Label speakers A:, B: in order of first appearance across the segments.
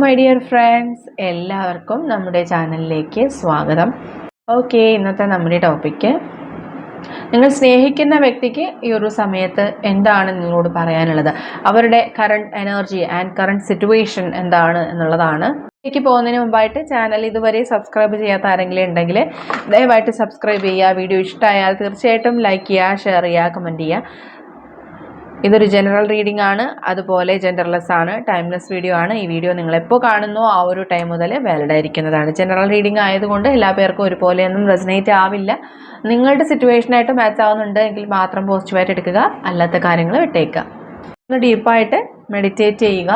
A: My dear friends എല്ലാവർക്കും നമ്മുടെ ചാനലിലേക്ക് സ്വാഗതം. ഓക്കെ ഇന്നത്തെ നമ്മുടെ ടോപ്പിക്ക് നിങ്ങൾ സ്നേഹിക്കുന്ന വ്യക്തിക്ക് ഈ ഒരു സമയത്ത് എന്താണ് നിങ്ങളോട് പറയാനുള്ളത്? അവരുടെ current energy and current situation എന്താണ് എന്നുള്ളതാണ്. ഇതിലേക്ക് പോകുന്നതിന് മുമ്പായിട്ട് ചാനൽ ഇതുവരെ സബ്സ്ക്രൈബ് ചെയ്യാത്ത ആരെങ്കിലും ഉണ്ടെങ്കിൽ ദയവായിട്ട് സബ്സ്ക്രൈബ് ചെയ്യുക. വീഡിയോ ഇഷ്ടമായാൽ തീർച്ചയായിട്ടും ലൈക്ക് ചെയ്യുക ഷെയർ ചെയ്യുക കമന്റ് ചെയ്യുക. ഇതൊരു ജനറൽ റീഡിംഗ് ആണ്. അതുപോലെ ജെൻഡർലെസ് ആണ്. ടൈംലെസ് വീഡിയോ ആണ്. ഈ വീഡിയോ നിങ്ങൾ എപ്പോൾ കാണുന്നോ ആ ഒരു ടൈം മുതൽ വാലിഡ് ആയിരിക്കുന്നതാണ്. ജനറൽ റീഡിംഗ് ആയതുകൊണ്ട് എല്ലാ പേർക്കും ഒരുപോലെയൊന്നും റെസിനേറ്റ് ആവില്ല. നിങ്ങളുടെ സിറ്റുവേഷനായിട്ട് മാച്ച് ആവുന്നുണ്ട് എങ്കിൽ മാത്രം പോസിറ്റീവായിട്ട് എടുക്കുക. അല്ലാത്ത കാര്യങ്ങൾ വിട്ടേക്കുക. ഒന്ന് ഡീപ്പായിട്ട് മെഡിറ്റേറ്റ് ചെയ്യുക.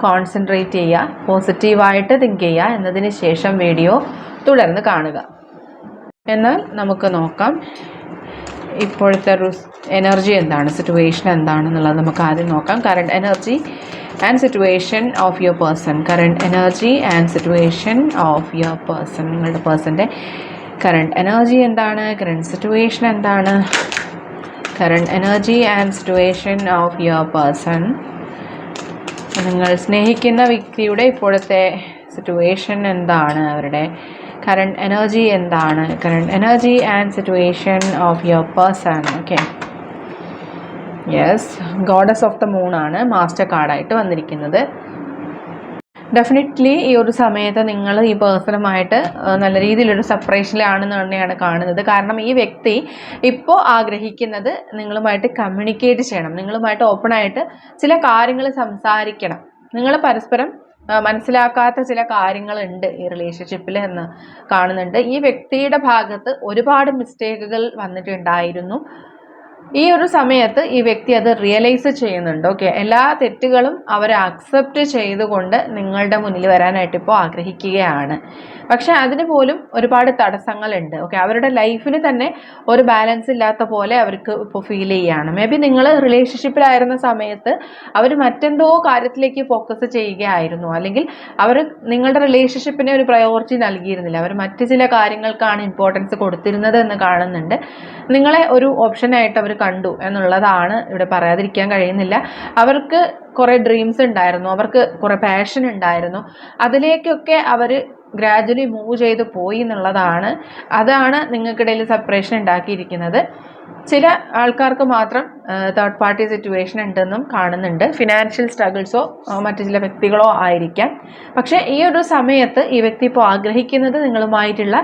A: കോൺസെൻട്രേറ്റ് ചെയ്യുക. പോസിറ്റീവായിട്ട് തിങ്ക് ചെയ്യുക. എന്നതിന് ശേഷം വീഡിയോ തുടർന്ന് കാണുക. എന്നാൽ നമുക്ക് നോക്കാം. ഇപ്പോഴത്തെ ഒരു എനർജി എന്താണ്? സിറ്റുവേഷൻ എന്താണെന്നുള്ളത് നമുക്ക് ആദ്യം നോക്കാം. Current energy and situation of your person current energy and situation of your person നിങ്ങളുടെ പേഴ്സന്റെ കറണ്ട് എനർജി എന്താണ്? കറണ്ട് സിറ്റുവേഷൻ എന്താണ്? Current energy and situation of your person നിങ്ങൾ സ്നേഹിക്കുന്ന വ്യക്തിയുടെ ഇപ്പോഴത്തെ സിറ്റുവേഷൻ എന്താണ്? അവരുടെ കറണ്ട് എനർജി എന്താണ്? Current energy and situation of your person okay yes goddess of the moon ആണ് മാസ്റ്റർ കാർഡായിട്ട് വന്നിരിക്കുന്നത്. ഡെഫിനറ്റ്ലി ഈ ഒരു സമയത്ത് നിങ്ങൾ ഈ പേഴ്സണുമായിട്ട് നല്ല രീതിയിലൊരു സെപ്പറേഷനിലാണെന്ന് തന്നെയാണ് കാണുന്നത്. കാരണം ഈ വ്യക്തി ഇപ്പോൾ ആഗ്രഹിക്കുന്നത് നിങ്ങളുമായിട്ട് കമ്മ്യൂണിക്കേറ്റ് ചെയ്യണം. നിങ്ങളുമായിട്ട് ഓപ്പണായിട്ട് ചില കാര്യങ്ങൾ സംസാരിക്കണം. നിങ്ങൾ പരസ്പരം മനസ്സിലാക്കാത്ത ചില കാര്യങ്ങളുണ്ട് ഈ റിലേഷൻഷിപ്പിൽ എന്ന് കാണുന്നുണ്ട്. ഈ വ്യക്തിയുടെ ഭാഗത്ത് ഒരുപാട് മിസ്റ്റേക്കുകൾ വന്നിട്ടുണ്ടായിരുന്നു. ഈ ഒരു സമയത്ത് ഈ വ്യക്തി അത് റിയലൈസ് ചെയ്യുന്നുണ്ട്. ഓക്കെ എല്ലാ തെറ്റുകളും അവർ അക്സെപ്റ്റ് ചെയ്തുകൊണ്ട് നിങ്ങളുടെ മുന്നിൽ വരാനായിട്ട് ഇപ്പോൾ ആഗ്രഹിക്കുകയാണ്. പക്ഷെ അതിന് പോലും ഒരുപാട് തടസ്സങ്ങളുണ്ട്. ഓക്കെ അവരുടെ ലൈഫിൽ തന്നെ ഒരു ബാലൻസ് ഇല്ലാത്ത പോലെ അവർക്ക് ഇപ്പോൾ ഫീൽ ചെയ്യുകയാണ് മേ ബി നിങ്ങൾ റിലേഷൻഷിപ്പിലായിരുന്ന സമയത്ത് അവർ മറ്റെന്തോ കാര്യത്തിലേക്ക് ഫോക്കസ് ചെയ്യുകയായിരുന്നു. അല്ലെങ്കിൽ അവർ നിങ്ങളുടെ റിലേഷൻഷിപ്പിനെ ഒരു പ്രയോറിറ്റി നൽകിയിരുന്നില്ല. അവർ മറ്റ് ചില കാര്യങ്ങൾക്കാണ് ഇമ്പോർട്ടൻസ് കൊടുത്തിരുന്നത് എന്ന് കാണുന്നുണ്ട്. നിങ്ങളെ ഒരു ഓപ്ഷനായിട്ട് അവർ കണ്ടു എന്നുള്ളതാണ് ഇവിടെ പറയാതിരിക്കാൻ കഴിയുന്നില്ല. അവർക്ക് കുറേ ഡ്രീംസ് ഉണ്ടായിരുന്നു. അവർക്ക് കുറേ പാഷൻ ഉണ്ടായിരുന്നു. അതിലേക്കൊക്കെ അവർ ഗ്രാജുവലി മൂവ് ചെയ്ത് പോയി എന്നുള്ളതാണ്. അതാണ് നിങ്ങൾക്കിടയിൽ സെപ്പറേഷൻ ഉണ്ടാക്കിയിരിക്കുന്നത്. ചില ആൾക്കാർക്ക് മാത്രം തേർഡ് പാർട്ടി സിറ്റുവേഷൻ ഉണ്ടെന്നും കാണുന്നുണ്ട്. ഫിനാൻഷ്യൽ സ്ട്രഗിൾസോ മറ്റു ചില വ്യക്തികളോ ആയിരിക്കാം. പക്ഷേ ഈ ഒരു സമയത്ത് ഈ വ്യക്തി ഇപ്പോൾ ആഗ്രഹിക്കുന്നത് നിങ്ങളുമായിട്ടുള്ള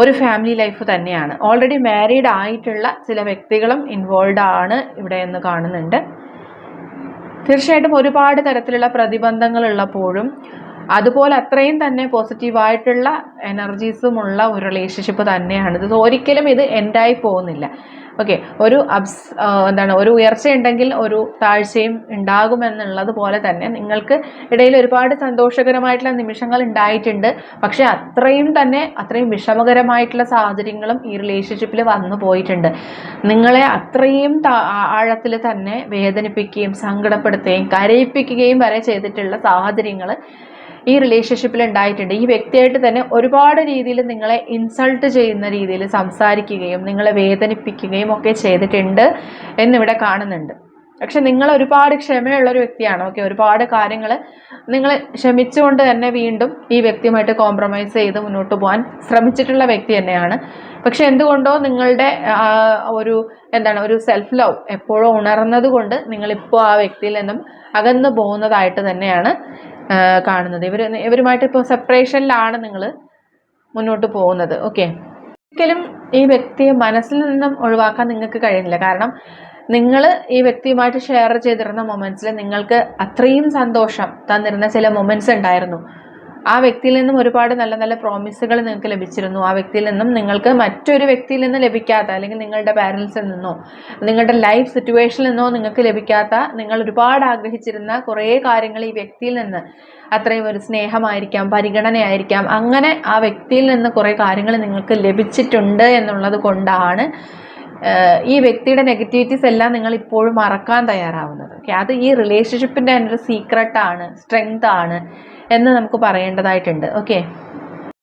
A: ഒരു ഫാമിലി ലൈഫ് തന്നെയാണ്. ഓൾറെഡി മാരീഡ് ആയിട്ടുള്ള ചില വ്യക്തികളും ഇൻവോൾവ് ആണ് ഇവിടെ എന്ന് കാണുന്നുണ്ട്. തീർച്ചയായിട്ടും ഒരുപാട് തരത്തിലുള്ള പ്രതിബന്ധങ്ങൾ ഉള്ളപ്പോഴും അതുപോലെ അത്രയും തന്നെ പോസിറ്റീവായിട്ടുള്ള എനർജീസുമുള്ള ഒരു റിലേഷൻഷിപ്പ് തന്നെയാണ്. ഇത് ഒരിക്കലും ഇത് എൻഡായി പോകുന്നില്ല. ഓക്കെ ഒരു അബ്സ് എന്താണ് ഒരു ഉയർച്ച ഉണ്ടെങ്കിൽ ഒരു താഴ്ചയും ഉണ്ടാകുമെന്നുള്ളത് പോലെ തന്നെ നിങ്ങൾക്ക് ഇടയിൽ ഒരുപാട് സന്തോഷകരമായിട്ടുള്ള നിമിഷങ്ങൾ ഉണ്ടായിട്ടുണ്ട്. പക്ഷേ അത്രയും തന്നെ അത്രയും വിഷമകരമായിട്ടുള്ള സാഹചര്യങ്ങളും ഈ റിലേഷൻഷിപ്പിൽ വന്നു പോയിട്ടുണ്ട്. നിങ്ങളെ അത്രയും ആഴത്തിൽ തന്നെ വേദനിപ്പിക്കുകയും സങ്കടപ്പെടുത്തുകയും കരയിപ്പിക്കുകയും വരെ ചെയ്തിട്ടുള്ള സാഹചര്യങ്ങൾ ഈ റിലേഷൻഷിപ്പിൽ ഉണ്ടായിട്ടുണ്ട് ഈ വ്യക്തിയായിട്ട് തന്നെ ഒരുപാട് രീതിയിൽ നിങ്ങളെ ഇൻസൾട്ട് ചെയ്യുന്ന രീതിയിൽ സംസാരിക്കുകയും നിങ്ങളെ വേദനിപ്പിക്കുകയും ഒക്കെ ചെയ്തിട്ടുണ്ട് എന്നിവിടെ കാണുന്നുണ്ട്. പക്ഷെ നിങ്ങൾ ഒരുപാട് ക്ഷമയുള്ള ഒരു വ്യക്തിയാണ് ഓക്കെ ഒരുപാട് കാര്യങ്ങൾ നിങ്ങൾ ക്ഷമിച്ചുകൊണ്ട് തന്നെ വീണ്ടും ഈ വ്യക്തിയുമായിട്ട് കോംപ്രമൈസ് ചെയ്ത് മുന്നോട്ട് പോകാൻ ശ്രമിച്ചിട്ടുള്ള വ്യക്തി തന്നെയാണ്. പക്ഷെ എന്തുകൊണ്ടോ നിങ്ങളുടെ ഒരു എന്താണ് ഒരു സെൽഫ് ലവ് എപ്പോഴും ഉണർന്നത് കൊണ്ട് നിങ്ങളിപ്പോൾ ആ വ്യക്തിയിൽ നിന്നും അകന്നു പോകുന്നതായിട്ട് തന്നെയാണ്. കാണുന്നത്. ഇവർ ഇവരുമായിട്ട് ഇപ്പോൾ സെപ്പറേഷനിലാണ് നിങ്ങൾ മുന്നോട്ട് പോകുന്നത്. ഓക്കെ ഒരിക്കലും ഈ വ്യക്തിയെ മനസ്സിൽ നിന്നും ഒഴിവാക്കാൻ നിങ്ങൾക്ക് കഴിയുന്നില്ല. കാരണം നിങ്ങൾ ഈ വ്യക്തിയുമായിട്ട് ഷെയർ ചെയ്തിരുന്ന മൊമെന്റ്സിൽ നിങ്ങൾക്ക് അത്രയും സന്തോഷം തന്നിരുന്ന ചില മൊമെന്റ്സ് ഉണ്ടായിരുന്നു. ആ വ്യക്തിയിൽ നിന്നും ഒരുപാട് നല്ല നല്ല പ്രോമിസുകൾ നിങ്ങൾക്ക് ലഭിച്ചിരുന്നു. ആ വ്യക്തിയിൽ നിന്നും നിങ്ങൾക്ക് മറ്റൊരു വ്യക്തിയിൽ നിന്ന് ലഭിക്കാത്ത അല്ലെങ്കിൽ നിങ്ങളുടെ പാരൻസിൽ നിന്നോ നിങ്ങളുടെ ലൈഫ് സിറ്റുവേഷനിൽ നിന്നോ നിങ്ങൾക്ക് ലഭിക്കാത്ത നിങ്ങൾ ഒരുപാട് ആഗ്രഹിച്ചിരുന്ന കുറേ കാര്യങ്ങൾ ഈ വ്യക്തിയിൽ നിന്ന് അത്രയും ഒരു സ്നേഹമായിരിക്കാം പരിഗണനയായിരിക്കാം. അങ്ങനെ ആ വ്യക്തിയിൽ നിന്ന് കുറേ കാര്യങ്ങൾ നിങ്ങൾക്ക് ലഭിച്ചിട്ടുണ്ട് എന്നുള്ളത് കൊണ്ടാണ് ഈ വ്യക്തിയുടെ നെഗറ്റിവിറ്റീസ് എല്ലാം നിങ്ങൾ ഇപ്പോഴും മറക്കാൻ തയ്യാറാവുന്നത്. അത് ഈ റിലേഷൻഷിപ്പിന്റെ ഒരു സീക്രട്ടാണ് സ്ട്രെങ്ത് ആണ്. എന്ന് നമുക്ക് പറയേണ്ടതായിട്ടുണ്ട്. ഓക്കെ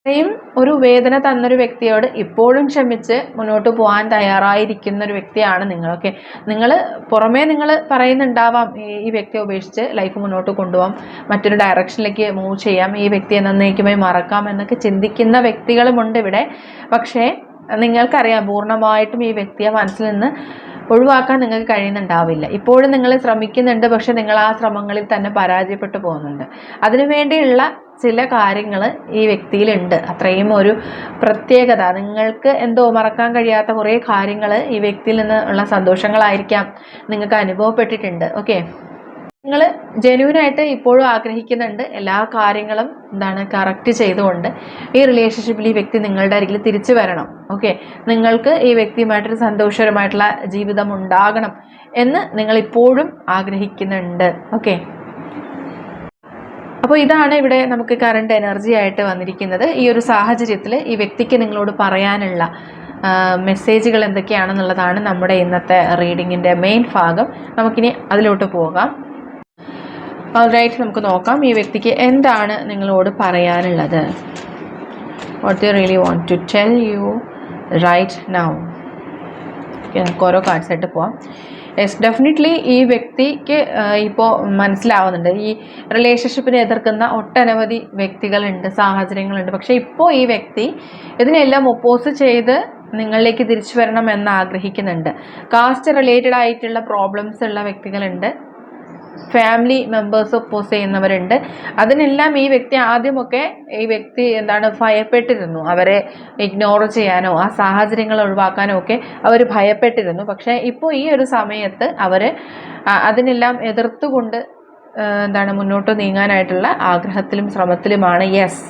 A: ഇത്രയും ഒരു വേദന തന്നൊരു വ്യക്തിയോട് ഇപ്പോഴും ക്ഷമിച്ച് മുന്നോട്ട് പോകാൻ തയ്യാറായിരിക്കുന്ന ഒരു വ്യക്തിയാണ് നിങ്ങളൊക്കെ നിങ്ങൾ പുറമേ നിങ്ങൾ പറയുന്നുണ്ടാവാം ഈ- വ്യക്തിയെ ഉപേക്ഷിച്ച് ലൈഫ് മുന്നോട്ട് കൊണ്ടുപോകാം മറ്റൊരു ഡയറക്ഷനിലേക്ക് മൂവ് ചെയ്യാം ഈ വ്യക്തിയെ നന്നേക്കുമായി മറക്കാം എന്നൊക്കെ ചിന്തിക്കുന്ന വ്യക്തികളുമുണ്ട് ഇവിടെ. പക്ഷേ നിങ്ങൾക്കറിയാം പൂർണമായിട്ടും ഈ വ്യക്തിയെ മനസ്സിൽ നിന്ന് ഒഴിവാക്കാൻ നിങ്ങൾക്ക് കഴിയുന്നുണ്ടാവില്ല. ഇപ്പോഴും നിങ്ങൾ ശ്രമിക്കുന്നുണ്ട് പക്ഷെ നിങ്ങൾ ആ ശ്രമങ്ങളിൽ തന്നെ പരാജയപ്പെട്ടു പോകുന്നുണ്ട്. അതിനുവേണ്ടിയുള്ള ചില കാര്യങ്ങൾ ഈ വ്യക്തിയിലുണ്ട്. അത്രയും ഒരു പ്രത്യേകത. നിങ്ങൾക്ക് എന്തോ മറക്കാൻ കഴിയാത്ത കുറേ കാര്യങ്ങൾ ഈ വ്യക്തിയിൽ നിന്ന് ഉള്ള സന്തോഷങ്ങളായിരിക്കാം. നിങ്ങൾക്ക് അനുഭവപ്പെട്ടിട്ടുണ്ട്. ഓക്കെ? നിങ്ങൾ ജെന്യൂനായിട്ട് ഇപ്പോഴും ആഗ്രഹിക്കുന്നുണ്ട് എല്ലാ കാര്യങ്ങളും എന്താണ് കറക്റ്റ് ചെയ്തുകൊണ്ട് ഈ റിലേഷൻഷിപ്പിൽ ഈ വ്യക്തി നിങ്ങളുടെ അരികിൽ തിരിച്ചു വരണം. ഓക്കെ നിങ്ങൾക്ക് ഈ വ്യക്തിയുമായിട്ടൊരു സന്തോഷകരമായിട്ടുള്ള ജീവിതം ഉണ്ടാകണം എന്ന് നിങ്ങൾ ഇപ്പോഴും ആഗ്രഹിക്കുന്നുണ്ട്. ഓക്കെ അപ്പോൾ ഇതാണ് ഇവിടെ നമുക്ക് കറണ്ട് എനർജി ആയിട്ട് വന്നിരിക്കുന്നത്. ഈ ഒരു സാഹചര്യത്തിൽ ഈ വ്യക്തിക്ക് നിങ്ങളോട് പറയാനുള്ള മെസ്സേജുകൾ എന്തൊക്കെയാണെന്നുള്ളതാണ് നമ്മുടെ ഇന്നത്തെ റീഡിങ്ങിന്റെ മെയിൻ ഭാഗം. നമുക്കിനി അതിലോട്ട് പോകാം. റൈറ്റ് നമുക്ക് നോക്കാം. ഈ വ്യക്തിക്ക് എന്താണ് നിങ്ങളോട് പറയാനുള്ളത്? What you really want to tell you right now നമുക്ക് ഓരോ കാർഡ്സായിട്ട് പോവാം. യെസ് ഡെഫിനറ്റ്ലി ഈ വ്യക്തിക്ക് ഇപ്പോൾ മനസ്സിലാവുന്നുണ്ട്. ഈ റിലേഷൻഷിപ്പിനെ എതിർക്കുന്ന ഒട്ടനവധി വ്യക്തികളുണ്ട് സാഹചര്യങ്ങളുണ്ട്. പക്ഷേ ഇപ്പോൾ ഈ വ്യക്തി ഇതിനെല്ലാം ഒപ്പോസ് ചെയ്ത് നിങ്ങളിലേക്ക് തിരിച്ചു വരണം എന്ന് ആഗ്രഹിക്കുന്നുണ്ട്. കാസ്റ്റ് റിലേറ്റഡ് ആയിട്ടുള്ള പ്രോബ്ലംസ് ഉള്ള വ്യക്തികളുണ്ട്. ഫാമിലി മെമ്പേഴ്സ് ഒപ്പോസ് ചെയ്യുന്നവരുണ്ട്. അതിനെല്ലാം ഈ വ്യക്തി ആദ്യമൊക്കെ ഈ വ്യക്തി എന്താണ് ഭയപ്പെട്ടിരുന്നു. അവരെ ഇഗ്നോർ ചെയ്യാനോ ആ സാഹചര്യങ്ങൾ ഒഴിവാക്കാനോ ഒക്കെ അവർ ഭയപ്പെട്ടിരുന്നു. പക്ഷേ ഇപ്പോൾ ഈ ഒരു സമയത്ത് അവർ അതിനെല്ലാം എതിർത്തുകൊണ്ട് എന്താണ് മുന്നോട്ട് നീങ്ങാനായിട്ടുള്ള ആഗ്രഹത്തിലും ശ്രമത്തിലുമാണ് യെസ്.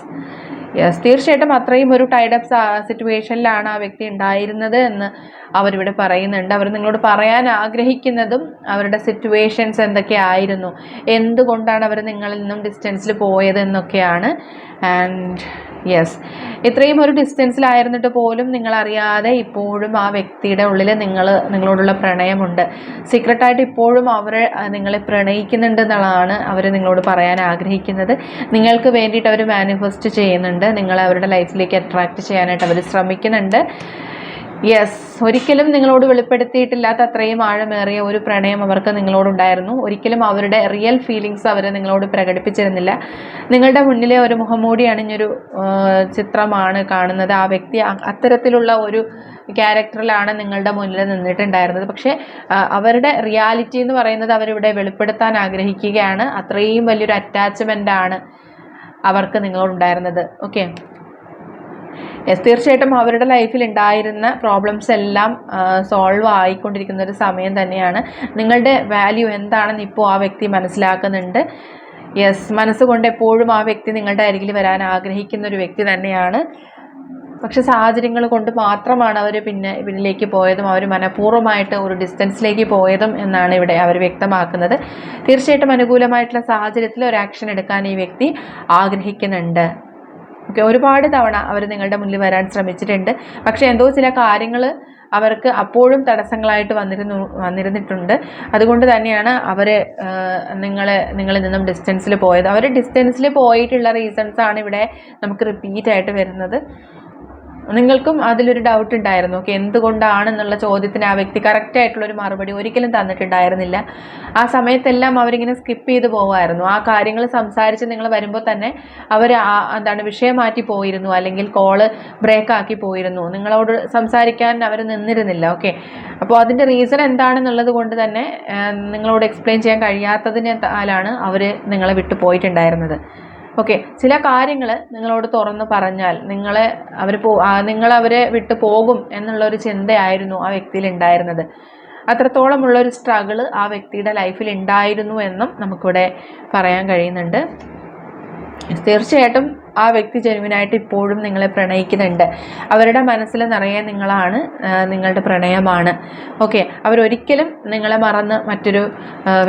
A: യെസ് തീർച്ചയായിട്ടും അത്രയും ഒരു ടൈഡപ്പ് സിറ്റുവേഷനിലാണ് ആ വ്യക്തി ഉണ്ടായിരുന്നത് എന്ന് അവരിവിടെ പറയുന്നുണ്ട്. അവർ നിങ്ങളോട് പറയാൻ ആഗ്രഹിക്കുന്നതും അവരുടെ സിറ്റുവേഷൻസ് എന്തൊക്കെയായിരുന്നു എന്തുകൊണ്ടാണ് അവർ നിങ്ങളിൽ നിന്നും ഡിസ്റ്റൻസിൽ പോയത് എന്നൊക്കെയാണ് ആൻഡ് യെസ് ഇത്രയും ഒരു ഡിസ്റ്റൻസിലായിരുന്നിട്ട് പോലും നിങ്ങളറിയാതെ ഇപ്പോഴും ആ വ്യക്തിയുടെ ഉള്ളിൽ നിങ്ങൾ നിങ്ങളോടുള്ള പ്രണയമുണ്ട്. സീക്രട്ടായിട്ട് ഇപ്പോഴും അവർ നിങ്ങളെ പ്രണയിക്കുന്നുണ്ട് എന്നുള്ളതാണ് അവർ നിങ്ങളോട് പറയാൻ ആഗ്രഹിക്കുന്നത്. നിങ്ങൾക്ക് വേണ്ടിയിട്ട് അവർ മാനിഫെസ്റ്റ് ചെയ്യുന്നുണ്ട്. നിങ്ങളെ അവരുടെ ലൈഫിലേക്ക് അട്രാക്റ്റ് ചെയ്യാനായിട്ട് അവർ ശ്രമിക്കുന്നുണ്ട്. യെസ് ഒരിക്കലും നിങ്ങളോട് വെളിപ്പെടുത്തിയിട്ടില്ലാത്ത അത്രയും ആഴമേറിയ ഒരു പ്രണയം അവർക്ക് നിങ്ങളോടുണ്ടായിരുന്നു. ഒരിക്കലും അവരുടെ റിയൽ ഫീലിങ്സ് അവർ നിങ്ങളോട് പ്രകടിപ്പിച്ചിരുന്നില്ല. നിങ്ങളുടെ മുന്നിലെ ഒരു മുഖംമൂടി അണിഞ്ഞൊരു ചിത്രമാണ് കാണുന്നത്. ആ വ്യക്തി അത്തരത്തിലുള്ള ഒരു ക്യാരക്ടറിലാണ് നിങ്ങളുടെ മുന്നിൽ നിന്നിട്ടുണ്ടായിരുന്നത്. പക്ഷേ അവരുടെ റിയാലിറ്റി എന്ന് പറയുന്നത് അവരിവിടെ വെളിപ്പെടുത്താൻ ആഗ്രഹിക്കുകയാണ്. അത്രയും വലിയൊരു അറ്റാച്ച്മെന്റ് ആണ് അവർക്ക് നിങ്ങളോടുണ്ടായിരുന്നത്. ഓക്കെ യെസ് തീർച്ചയായിട്ടും അവരുടെ ലൈഫിൽ ഉണ്ടായിരുന്ന പ്രോബ്ലംസ് എല്ലാം സോൾവ് ആയിക്കൊണ്ടിരിക്കുന്ന ഒരു സമയം തന്നെയാണ്. നിങ്ങളുടെ വാല്യൂ എന്താണെന്ന് ഇപ്പോൾ ആ വ്യക്തി മനസ്സിലാക്കുന്നുണ്ട്. യെസ് മനസ്സുകൊണ്ട് എപ്പോഴും ആ വ്യക്തി നിങ്ങളുടെ അരികിൽ വരാൻ ആഗ്രഹിക്കുന്ന ഒരു വ്യക്തി തന്നെയാണ്. പക്ഷെ സാഹചര്യങ്ങൾ കൊണ്ട് മാത്രമാണ് അവർ പിന്നെ ഇവരിലേക്ക് പോയതും അവർ മനഃപൂർവമായിട്ട് ഒരു ഡിസ്റ്റൻസിലേക്ക് പോയതും എന്നാണ് ഇവിടെ അവർ വ്യക്തമാക്കുന്നത്. തീർച്ചയായിട്ടും അനുകൂലമായിട്ടുള്ള സാഹചര്യത്തിൽ ഒരു ആക്ഷൻ എടുക്കാൻ ഈ വ്യക്തി ആഗ്രഹിക്കുന്നുണ്ട്. ഓക്കെ ഒരുപാട് തവണ അവർ നിങ്ങളുടെ മുന്നിൽ വരാൻ ശ്രമിച്ചിട്ടുണ്ട്. പക്ഷേ എന്തോ ചില കാര്യങ്ങൾ അവർക്ക് അപ്പോഴും തടസ്സങ്ങളായിട്ട് വന്നിരുന്നു വന്നിരുന്നിട്ടുണ്ട്. അതുകൊണ്ട് തന്നെയാണ് അവർ നിങ്ങളെ നിങ്ങളിൽ നിന്നും ഡിസ്റ്റൻസിൽ പോയത്. അവർ ഡിസ്റ്റൻസിൽ പോയിട്ടുള്ള റീസൺസാണ് ഇവിടെ നമുക്ക് റിപ്പീറ്റ് ആയിട്ട് വരുന്നത്. നിങ്ങൾക്കും അതിലൊരു ഡൗട്ട് ഉണ്ടായിരുന്നു. ഓക്കെ എന്തുകൊണ്ടാണെന്നുള്ള ചോദ്യത്തിന് ആ വ്യക്തി കറക്റ്റ് ആയിട്ടുള്ള ഒരു മറുപടി ഒരിക്കലും തന്നിട്ടുണ്ടായിരുന്നില്ല. ആ സമയത്തെല്ലാം അവരിങ്ങനെ സ്കിപ്പ് ചെയ്ത് പോവായിരുന്നു ആ കാര്യങ്ങൾ സംസാരിച്ച് നിങ്ങൾ വരുമ്പോൾ തന്നെ അവർ എന്താണ് വിഷയം മാറ്റി പോയിരുന്നു. അല്ലെങ്കിൽ കോൾ ബ്രേക്ക് ആക്കി പോയിരുന്നു. നിങ്ങളോട് സംസാരിക്കാൻ അവർ നിന്നിരുന്നില്ല. ഓക്കെ അപ്പോൾ അതിന്റെ റീസൺ എന്താണെന്നുള്ളത് കൊണ്ട് തന്നെ നിങ്ങളോട് എക്സ്പ്ലെയിൻ ചെയ്യാൻ കഴിയാത്തതിനാലാണ് അവർ നിങ്ങളെ വിട്ടു പോയിട്ടുണ്ടായിരുന്നത്. ഓക്കെ ചില കാര്യങ്ങൾ നിങ്ങളോട് തുറന്ന് പറഞ്ഞാൽ നിങ്ങളെ അവർ പോ നിങ്ങളവരെ വിട്ടു പോകും എന്നുള്ള ഒരു ചിന്തയായിരുന്നു ആ വ്യക്തിയിൽ ഉണ്ടായിരുന്നത്. അത്രത്തോളമുള്ളൊരു സ്ട്രഗിൾ ആ വ്യക്തിയുടെ ലൈഫിൽ ഉണ്ടായിരുന്നു എന്നും നമുക്കിവിടെ പറയാൻ കഴിയുന്നുണ്ട്. തീർച്ചയായിട്ടും ആ വ്യക്തി ജെനുവിനായിട്ട് ഇപ്പോഴും നിങ്ങളെ പ്രണയിക്കുന്നുണ്ട്. അവരുടെ മനസ്സിൽ നിറയെ നിങ്ങളാണ് നിങ്ങളുടെ പ്രണയമാണ്. ഓക്കെ അവരൊരിക്കലും നിങ്ങളെ മറന്ന് മറ്റൊരു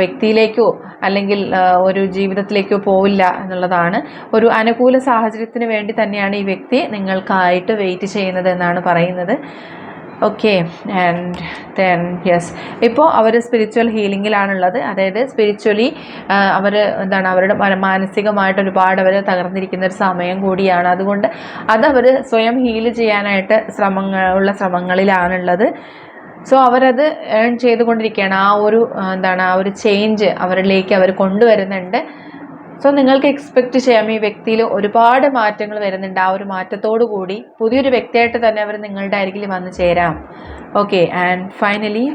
A: വ്യക്തിയിലേക്കോ അല്ലെങ്കിൽ ഒരു ജീവിതത്തിലേക്കോ പോവില്ല എന്നുള്ളതാണ്. ഒരു അനുകൂല സാഹചര്യത്തിന് വേണ്ടി തന്നെയാണ് ഈ വ്യക്തി നിങ്ങൾക്കായിട്ട് വെയിറ്റ് ചെയ്യുന്നത് എന്നാണ് പറയുന്നത്. ഓക്കെ ആൻഡ് ദെൻ യെസ് ഇപ്പോൾ അവർ സ്പിരിച്വൽ ഹീലിങ്ങിലാണുള്ളത് അതായത് സ്പിരിച്വലി അവർ എന്താണ് അവരുടെ മാനസികമായിട്ട് ഒരുപാട് അവർ തകർന്നിരിക്കുന്ന ഒരു സമയം കൂടിയാണ്. അതുകൊണ്ട് അതവർ സ്വയം ഹീൽ ചെയ്യാനായിട്ട് ശ്രമങ്ങൾ ഉള്ള ശ്രമങ്ങളിലാണുള്ളത്. സോ അവരത് ഏൺ ചെയ്തുകൊണ്ടിരിക്കുകയാണ്. ആ ഒരു എന്താണ് ആ ഒരു ചേഞ്ച് അവരിലേക്ക് അവർ കൊണ്ടുവരുന്നുണ്ട്. സോ നിങ്ങൾക്ക് എക്സ്പെക്റ്റ് ചെയ്യാം ഈ വ്യക്തിയിൽ ഒരുപാട് മാറ്റങ്ങൾ വരുന്നുണ്ട്. ആ ഒരു മാറ്റത്തോടു കൂടി പുതിയൊരു വ്യക്തിയായിട്ട് തന്നെ അവർ നിങ്ങളുടെ അരികിൽ വന്ന് ചേരാം. Okay and finally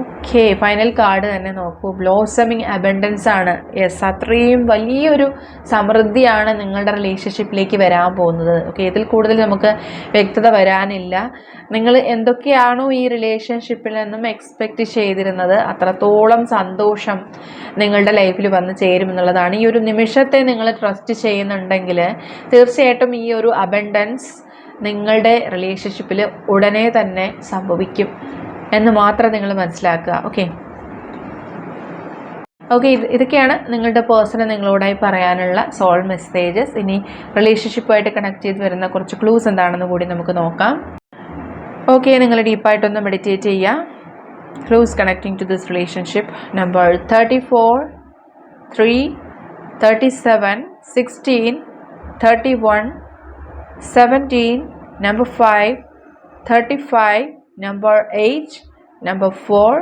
A: okay final card തന്നെ നോക്കൂ. ബ്ലോസമിങ് അബൻഡൻസ് ആണ്. യെസ് അത്രയും വലിയൊരു സമൃദ്ധിയാണ് നിങ്ങളുടെ റിലേഷൻഷിപ്പിലേക്ക് വരാൻ പോകുന്നത്. ഓക്കെ ഇതിൽ കൂടുതൽ നമുക്ക് വ്യക്തത വരാനില്ല. നിങ്ങൾ എന്തൊക്കെയാണോ ഈ റിലേഷൻഷിപ്പിൽ നിന്നും എക്സ്പെക്റ്റ് ചെയ്തിരുന്നത് അത്രത്തോളം സന്തോഷം നിങ്ങളുടെ ലൈഫിൽ വന്ന് ചേരുമെന്നുള്ളതാണ് ഈ ഒരു നിമിഷത്തെ നിങ്ങൾ ട്രസ്റ്റ് ചെയ്യുന്നുണ്ടെങ്കിൽ തീർച്ചയായിട്ടും ഈ ഒരു അബൻഡൻസ് നിങ്ങളുടെ റിലേഷൻഷിപ്പിൽ ഉടനെ തന്നെ സംഭവിക്കും. എന്ന് മാത്രം നിങ്ങൾ മനസ്സിലാക്കുക. ഓക്കെ ഓക്കെ ഇത് ഇതൊക്കെയാണ് നിങ്ങളുടെ പേഴ്സണൽ നിങ്ങളോടായി പറയാനുള്ള സോൾ മെസ്സേജസ് ഇനി റിലേഷൻഷിപ്പുമായിട്ട് കണക്ട് ചെയ്ത് വരുന്ന കുറച്ച് ക്ലൂസ് എന്താണെന്ന് കൂടി നമുക്ക് നോക്കാം. ഓക്കെ നിങ്ങൾ ഡീപ്പായിട്ടൊന്ന് മെഡിറ്റേറ്റ് ചെയ്യുക. Clues connecting to this relationship number thirty four three thirty seven sixteen thirty one seventeen number five thirty five number eight number four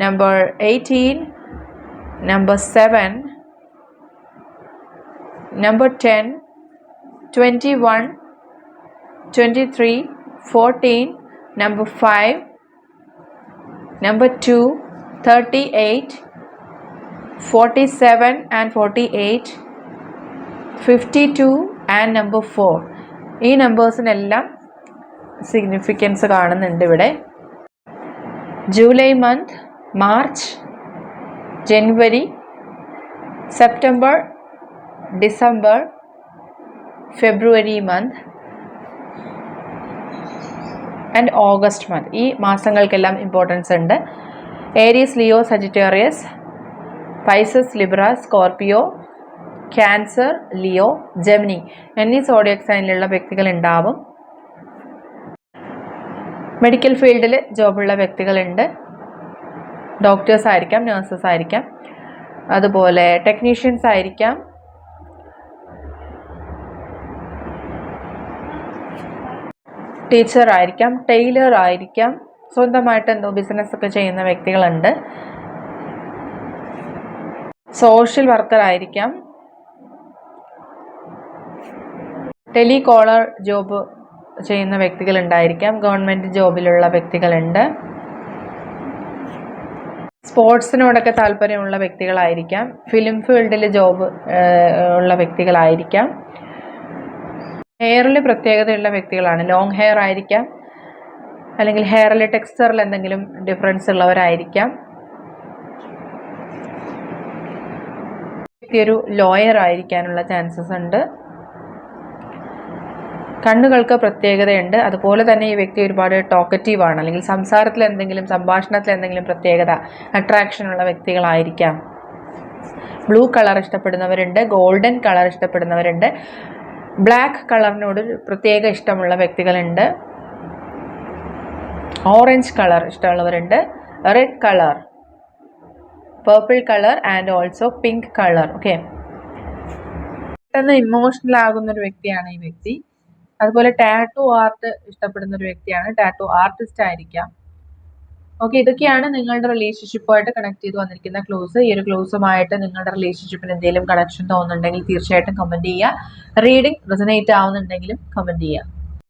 A: number eighteen number 7 number 10 21 23 14 number 5 number 2 38 47 and 48 52 and number 4 ഈ നമ്പേഴ്സിനെല്ലാം significance കാണുന്നുണ്ട് ഇവിടെ. July month March January September December February month and August month ഈ മാസങ്ങൾക്കെല്ലാം importance ഉണ്ട്. Aries Leo Sagittarius Pisces Libra Scorpio Cancer Leo Gemini എന്നീ zodiac സൈനിലുള്ള വ്യക്തികൾ ഉണ്ടാവും. മെഡിക്കൽ ഫീൽഡിൽ ജോബുള്ള വ്യക്തികളുണ്ട്. ഡോക്ടേഴ്സ് ആയിരിക്കാം നഴ്സസ് ആയിരിക്കാം. അതുപോലെ ടെക്നീഷ്യൻസ് ആയിരിക്കാം. ടീച്ചർ ആയിരിക്കാം ടൈലർ ആയിരിക്കാം. സ്വന്തമായിട്ട് എന്തോ ബിസിനസ് ഒക്കെ ചെയ്യുന്ന വ്യക്തികളുണ്ട്. സോഷ്യൽ വർക്കർ ആയിരിക്കാം. ടെലികോളർ ജോബ് ചെയ്യുന്ന വ്യക്തികളുണ്ടായിരിക്കാം. ഗവൺമെന്റ് ജോബിലുള്ള വ്യക്തികളുണ്ട്. സ്പോർട്സിനോടൊക്കെ താല്പര്യമുള്ള വ്യക്തികളായിരിക്കാം. ഫിലിം ഫീൽഡിൽ ജോബ് ഉള്ള വ്യക്തികളായിരിക്കാം. ഹെയറിൽ പ്രത്യേകതയുള്ള വ്യക്തികളാണ്. ലോങ് ഹെയർ ആയിരിക്കാം. അല്ലെങ്കിൽ ഹെയറിൽ ടെക്സ്ചറിൽ എന്തെങ്കിലും ഡിഫറൻസ് ഉള്ളവരായിരിക്കാം. വ്യക്തി ഒരു ലോയർ ആയിരിക്കാനുള്ള ചാൻസസ് ഉണ്ട്. കണ്ണുകൾക്ക് പ്രത്യേകതയുണ്ട്. അതുപോലെ തന്നെ ഈ വ്യക്തി ഒരുപാട് ടോക്കറ്റീവ് ആണ്. അല്ലെങ്കിൽ സംസാരത്തിൽ എന്തെങ്കിലും സംഭാഷണത്തിൽ എന്തെങ്കിലും പ്രത്യേകത അട്രാക്ഷൻ ഉള്ള വ്യക്തികളായിരിക്കാം. ബ്ലൂ കളർ ഇഷ്ടപ്പെടുന്നവരുണ്ട്. ഗോൾഡൻ കളർ ഇഷ്ടപ്പെടുന്നവരുണ്ട്. ബ്ലാക്ക് കളറിനോട് പ്രത്യേക ഇഷ്ടമുള്ള വ്യക്തികളുണ്ട്. Orange colour ഇഷ്ടമുള്ളവരുണ്ട്. Red colour purple colour and also pink colour okay പെട്ടെന്ന് ഇമോഷണൽ ആകുന്ന ഒരു വ്യക്തിയാണ് ഈ വ്യക്തി. അതുപോലെ ടാറ്റു ആർട്ട് ഇഷ്ടപ്പെടുന്ന ഒരു വ്യക്തിയാണ്. ടാറ്റു ആർട്ടിസ്റ്റ് ആയിരിക്കാം. ഓക്കെ ഇതൊക്കെയാണ് നിങ്ങളുടെ റിലേഷൻഷിപ്പുമായിട്ട് കണക്ട് ചെയ്ത് വന്നിരിക്കുന്ന ക്ലോസ് ഈ ഒരു ക്ലോസുമായിട്ട് നിങ്ങളുടെ റിലേഷൻഷിപ്പിന് എന്തെങ്കിലും കണക്ഷൻ തോന്നുന്നുണ്ടെങ്കിൽ തീർച്ചയായിട്ടും കമന്റ് ചെയ്യുക. റീഡിംഗ് റെസനേറ്റ് ആവുന്നുണ്ടെങ്കിലും കമന്റ് ചെയ്യുക.